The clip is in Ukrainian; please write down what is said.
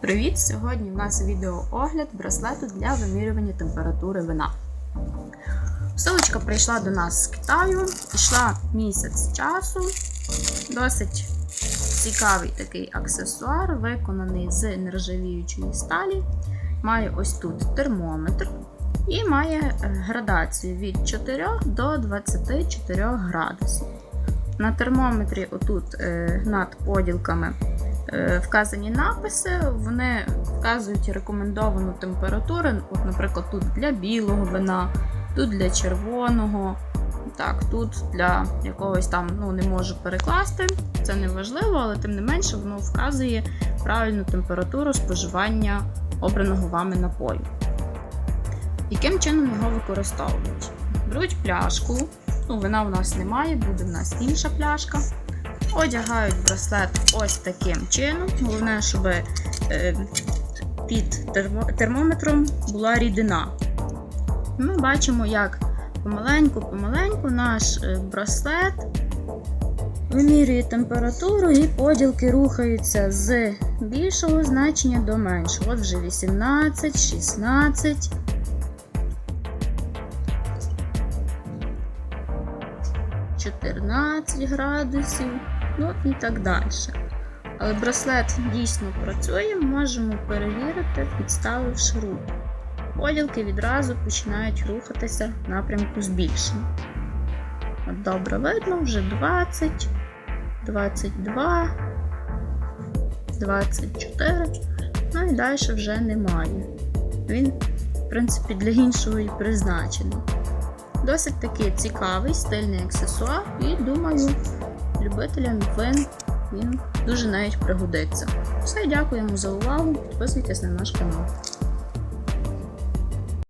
Привіт! Сьогодні в нас відеоогляд браслету для вимірювання температури вина. Посилочка прийшла до нас з Китаю, пішла місяць часу. Досить цікавий такий аксесуар, виконаний з нержавіючої сталі. Має ось тут термометр і має е, градацію від 4 до 24 градусів. На термометрі, отут е, над поділками, вказані написи, вони вказують рекомендовану температуру. От, наприклад, тут для білого вина, тут для червоного, так, тут для якогось там ну, не можу перекласти. Це не важливо, але тим не менше воно вказує правильну температуру споживання обраного вами напою. Яким чином його використовують? Беруть пляшку, ну, вина в нас немає, буде в нас інша пляшка. Одягають браслет ось таким чином. Головне, щоб е, під термометром була рідина. Ми бачимо, як помаленьку-помаленьку наш е, браслет вимірює температуру і поділки рухаються з більшого значення до меншого. От вже 18, 16. – 14 градусів, ну і так далі. Але браслет дійсно працює, можемо перевірити, підставивши руку. Поділки відразу починають рухатися в напрямку збільшення. Добре видно, вже 20, 22, 24, ну і далі вже немає. Він, в принципі, для іншого і призначений. Досить такий цікавий стильний аксесуар, і думаю, любителям вин він дуже навіть пригодиться. Все, дякуємо за увагу. Підписуйтесь на наш канал.